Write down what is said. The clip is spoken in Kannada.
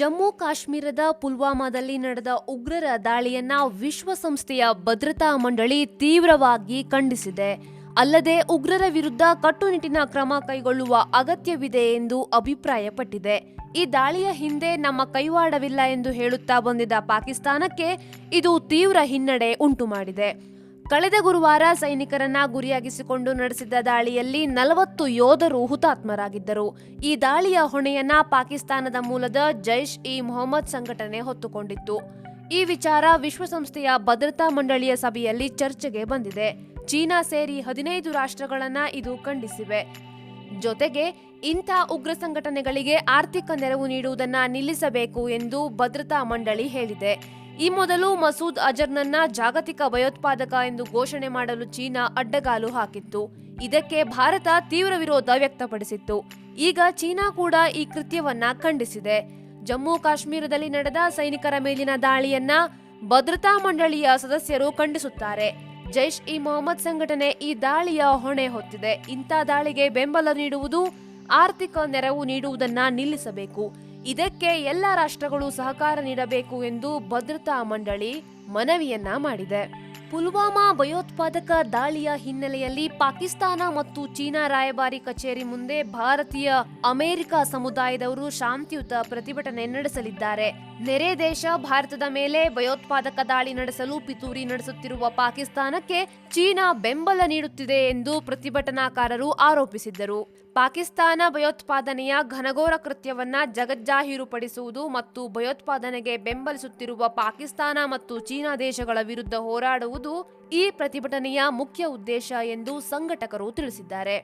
ಜಮ್ಮು ಕಾಶ್ಮೀರದ ಪುಲ್ವಾಮಾದಲ್ಲಿ ನಡೆದ ಉಗ್ರರ ದಾಳಿಯನ್ನ ವಿಶ್ವಸಂಸ್ಥೆಯ ಭದ್ರತಾ ಮಂಡಳಿ ತೀವ್ರವಾಗಿ ಖಂಡಿಸಿದೆ. ಅಲ್ಲದೆ ಉಗ್ರರ ವಿರುದ್ಧ ಕಟ್ಟುನಿಟ್ಟಿನ ಕ್ರಮ ಕೈಗೊಳ್ಳುವ ಅಗತ್ಯವಿದೆ ಎಂದು ಅಭಿಪ್ರಾಯಪಟ್ಟಿದೆ. ಈ ದಾಳಿಯ ಹಿಂದೆ ನಮ್ಮ ಕೈವಾಡವಿಲ್ಲ ಎಂದು ಹೇಳುತ್ತಾ ಬಂದಿದ್ದ ಪಾಕಿಸ್ತಾನಕ್ಕೆ ಇದು ತೀವ್ರ ಹಿನ್ನಡೆ ಉಂಟುಮಾಡಿದೆ. ಕಳೆದ ಗುರುವಾರ ಸೈನಿಕರನ್ನ ಗುರಿಯಾಗಿಸಿಕೊಂಡು ನಡೆಸಿದ ದಾಳಿಯಲ್ಲಿ ನಲವತ್ತು ಯೋಧರು ಹುತಾತ್ಮರಾಗಿದ್ದರು. ಈ ದಾಳಿಯ ಹೊಣೆಯನ್ನ ಪಾಕಿಸ್ತಾನದ ಮೂಲದ ಜೈಷ್ ಇ ಮೊಹಮ್ಮದ್ ಸಂಘಟನೆ ಹೊತ್ತುಕೊಂಡಿತ್ತು. ಈ ವಿಚಾರ ವಿಶ್ವಸಂಸ್ಥೆಯ ಭದ್ರತಾ ಮಂಡಳಿಯ ಸಭೆಯಲ್ಲಿ ಚರ್ಚೆಗೆ ಬಂದಿದೆ. ಚೀನಾ ಸೇರಿ ಹದಿನೈದು ರಾಷ್ಟ್ರಗಳನ್ನ ಇದು ಖಂಡಿಸಿವೆ. ಜೊತೆಗೆ ಇಂಥ ಉಗ್ರ ಸಂಘಟನೆಗಳಿಗೆ ಆರ್ಥಿಕ ನೆರವು ನೀಡುವುದನ್ನ ನಿಲ್ಲಿಸಬೇಕು ಎಂದು ಭದ್ರತಾ ಮಂಡಳಿ ಹೇಳಿದೆ. ಈ ಮೊದಲು ಮಸೂದ್ ಅಜರ್ನನ್ನ ಜಾಗತಿಕ ಭಯೋತ್ಪಾದಕ ಎಂದು ಘೋಷಣೆ ಮಾಡಲು ಚೀನಾ ಅಡ್ಡಗಾಲು ಹಾಕಿತ್ತು. ಇದಕ್ಕೆ ಭಾರತ ತೀವ್ರ ವಿರೋಧ ವ್ಯಕ್ತಪಡಿಸಿತ್ತು. ಈಗ ಚೀನಾ ಕೂಡ ಈ ಕೃತ್ಯವನ್ನ ಖಂಡಿಸಿದೆ. ಜಮ್ಮು ಕಾಶ್ಮೀರದಲ್ಲಿ ನಡೆದ ಸೈನಿಕರ ಮೇಲಿನ ದಾಳಿಯನ್ನ ಭದ್ರತಾ ಮಂಡಳಿಯ ಸದಸ್ಯರು ಖಂಡಿಸುತ್ತಾರೆ. ಜೈಷ್ ಇ ಮೊಹಮ್ಮದ್ ಸಂಘಟನೆ ಈ ದಾಳಿಯ ಹೊಣೆ ಹೊತ್ತಿದೆ. ಇಂಥ ದಾಳಿಗೆ ಬೆಂಬಲ ನೀಡುವುದು ಆರ್ಥಿಕ ನೆರವು ನೀಡುವುದನ್ನ ನಿಲ್ಲಿಸಬೇಕು. ಇದಕ್ಕೆ ಎಲ್ಲ ರಾಷ್ಟ್ರಗಳು ಸಹಕಾರ ನೀಡಬೇಕು ಎಂದು ಭದ್ರತಾ ಮಂಡಳಿ ಮನವಿಯನ್ನ ಮಾಡಿದೆ. ಪುಲ್ವಾಮಾ ಭಯೋತ್ಪಾದಕ ದಾಳಿಯ ಹಿನ್ನೆಲೆಯಲ್ಲಿ ಪಾಕಿಸ್ತಾನ ಮತ್ತು ಚೀನಾ ರಾಯಭಾರಿ ಕಚೇರಿ ಮುಂದೆ ಭಾರತೀಯ ಅಮೆರಿಕ ಸಮುದಾಯದವರು ಶಾಂತಿಯುತ ಪ್ರತಿಭಟನೆ ನಡೆಸಲಿದ್ದಾರೆ. ನೆರೆ ದೇಶ ಭಾರತದ ಮೇಲೆ ಭಯೋತ್ಪಾದಕ ದಾಳಿ ನಡೆಸಲು ಪಿತೂರಿ ನಡೆಸುತ್ತಿರುವ ಪಾಕಿಸ್ತಾನಕ್ಕೆ ಚೀನಾ ಬೆಂಬಲ ನೀಡುತ್ತಿದೆ ಎಂದು ಪ್ರತಿಭಟನಾಕಾರರು ಆರೋಪಿಸಿದ್ದರು. ಪಾಕಿಸ್ತಾನ ಭಯೋತ್ಪಾದನೆಯ ಘನಘೋರ ಕೃತ್ಯವನ್ನ ಜಗಜ್ಜಾಹೀರುಪಡಿಸುವುದು ಮತ್ತು ಭಯೋತ್ಪಾದನೆಗೆ ಬೆಂಬಲಿಸುತ್ತಿರುವ ಪಾಕಿಸ್ತಾನ ಮತ್ತು ಚೀನಾ ದೇಶಗಳ ವಿರುದ್ಧ ಹೋರಾಡುವುದು ಈ ಪ್ರತಿಭಟನೆಯ ಮುಖ್ಯ ಉದ್ದೇಶ ಎಂದು ಸಂಘಟಕರು ತಿಳಿಸಿದ್ದಾರೆ.